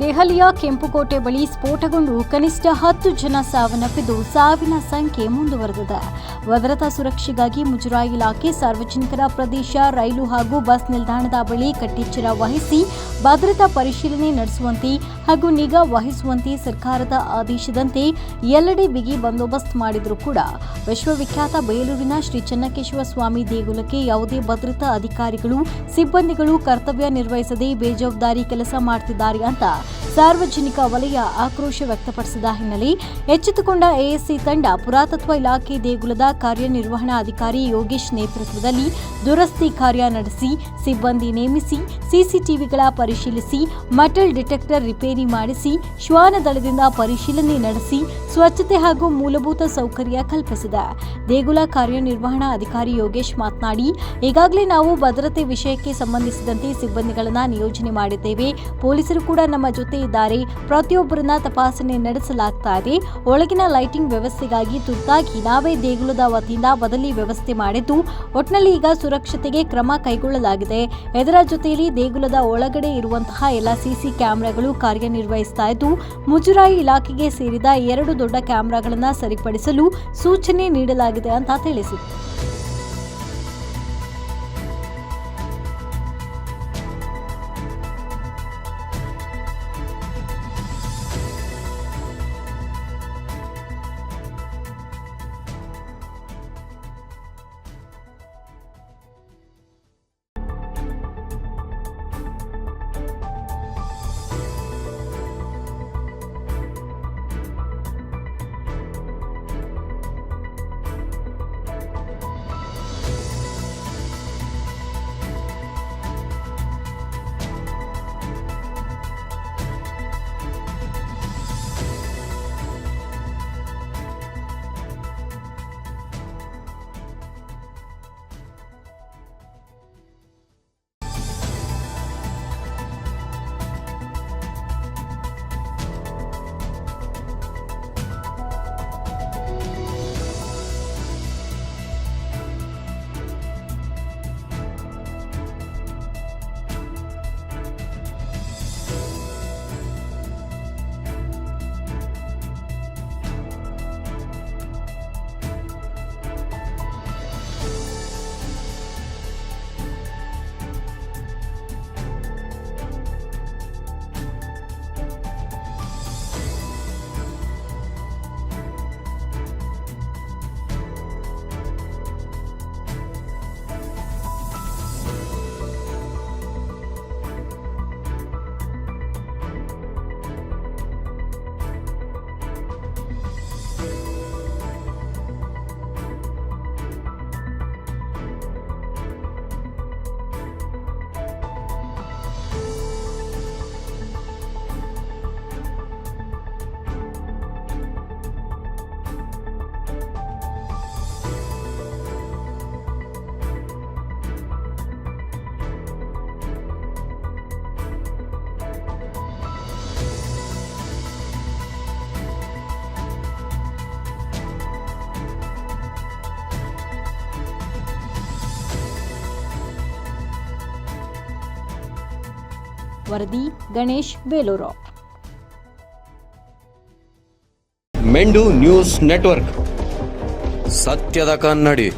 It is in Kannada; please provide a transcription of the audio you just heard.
ದೆಹಲಿಯ ಕೆಂಪುಕೋಟೆ ಬಳಿ ಸ್ಫೋಟಗೊಂಡು ಕನಿಷ್ಠ ಹತ್ತು ಜನ ಸಾವನ್ನಪ್ಪಿದ್ದು ಸಾವಿನ ಸಂಖ್ಯೆ ಮುಂದುವರೆದಿದೆ. ಭದ್ರತಾ ಸುರಕ್ಷೆಗಾಗಿ ಮುಜರಾಯಿ ಇಲಾಖೆ ಸಾರ್ವಜನಿಕರ ಪ್ರದೇಶ, ರೈಲು ಹಾಗೂ ಬಸ್ ನಿಲ್ದಾಣದ ಬಳಿ ಕಟ್ಟೆಚ್ಚರ ವಹಿಸಿ ಭದ್ರತಾ ಪರಿಶೀಲನೆ ನಡೆಸುವಂತೆ ಹಾಗೂ ನಿಗಾ ವಹಿಸುವಂತೆ ಸರ್ಕಾರದ ಆದೇಶದಂತೆ ಎಲ್ಲೆಡೆ ಬಿಗಿ ಬಂದೋಬಸ್ತ್ ಮಾಡಿದರೂ ಕೂಡ ವಿಶ್ವವಿಖ್ಯಾತ ಬೇಲೂರಿನ ಶ್ರೀ ಚೆನ್ನಕೇಶವ ಸ್ವಾಮಿ ದೇಗುಲಕ್ಕೆ ಯಾವುದೇ ಭದ್ರತಾ ಅಧಿಕಾರಿಗಳು, ಸಿಬ್ಬಂದಿಗಳು ಕರ್ತವ್ಯ ನಿರ್ವಹಿಸದೆ ಬೇಜವಾಬ್ದಾರಿ ಕೆಲಸ ಮಾಡುತ್ತಿದ್ದಾರೆ ಅಂತ ಸಾರ್ವಜನಿಕ ವಲಯ ಆಕ್ರೋಶ ವ್ಯಕ್ತಪಡಿಸಿದ ಹಿನ್ನೆಲೆ ಎಚ್ಚೆತ್ತುಕೊಂಡ ಎಎಸ್ಸಿ ತಂಡ ಪುರಾತತ್ವ ಇಲಾಖೆ ದೇಗುಲದ ಕಾರ್ಯನಿರ್ವಹಣಾ ಅಧಿಕಾರಿ ಯೋಗೇಶ್ ನೇತೃತ್ವದಲ್ಲಿ ದುರಸ್ತಿ ಕಾರ್ಯ ನಡೆಸಿ, ಸಿಬ್ಬಂದಿ ನೇಮಿಸಿ, ಸಿಸಿಟಿವಿಗಳ ಪರಿಶೀಲಿಸಿ, ಮಟಲ್ ಡಿಟೆಕ್ಟರ್ ರಿಪೇರಿ ಮಾಡಿಸಿ ಶ್ವಾನ ದಳದಿಂದ ಪರಿಶೀಲನೆ ನಡೆಸಿ, ಸ್ವಚ್ಛತೆ ಹಾಗೂ ಮೂಲಭೂತ ಸೌಕರ್ಯ ಕಲ್ಪಿಸಿದೆ. ದೇಗುಲ ಕಾರ್ಯನಿರ್ವಹಣಾ ಅಧಿಕಾರಿ ಯೋಗೇಶ್ ಮಾತನಾಡಿ, ಈಗಾಗಲೇ ನಾವು ಭದ್ರತೆ ವಿಷಯಕ್ಕೆ ಸಂಬಂಧಿಸಿದಂತೆ ಸಿಬ್ಬಂದಿಗಳನ್ನು ನಿಯೋಜನೆ ಮಾಡಿದ್ದೇವೆ. ಪೊಲೀಸರು ಕೂಡ ನಮ್ಮ ಜೊತೆ ಇದ್ದಾರೆ ಪ್ರತಿಯೊಬ್ಬರನ್ನ ತಪಾಸಣೆ ನಡೆಸಲಾಗ್ತಾ ಇದೆ. ಒಳಗಿನ ಲೈಟಿಂಗ್ ವ್ಯವಸ್ಥೆಗಾಗಿ ತುರ್ತಾಗಿ ನಾವೇ ದೇಗುಲದ ವತಿಯಿಂದ ಬದಲಿ ವ್ಯವಸ್ಥೆ ಮಾಡಿದ್ದು, ಒಟ್ನಲ್ಲಿ ಈಗ ಸುರಕ್ಷತೆಗೆ ಕ್ರಮ ಕೈಗೊಳ್ಳಲಾಗಿದೆ. ಇದರ ಜೊತೆಯಲ್ಲಿ ದೇಗುಲದ ಒಳಗಡೆ ಇರುವಂತಹ ಎಲ್ಲ ಸಿಸಿ ಕ್ಯಾಮೆರಾಗಳು ಕಾರ್ಯನಿರ್ವಹಿಸ್ತಾ ಇದ್ದು, ಮುಜರಾಯಿ ಇಲಾಖೆಗೆ ಸೇರಿದ ಎರಡು ದೊಡ್ಡ ಕ್ಯಾಮೆರಾಗಳನ್ನು ಸರಿಪಡಿಸಲು ಸೂಚನೆ ನೀಡಲಾಗಿದೆ ಅಂತ ತಿಳಿಸಿದರು ವರದಿ ಗಣೇಶ್ ಬೇಲೂರು. ಮೆಂಡು ನ್ಯೂಸ್ ನೆಟ್ವರ್ಕ್. ಸತ್ಯದ ಕನ್ನಡಿ.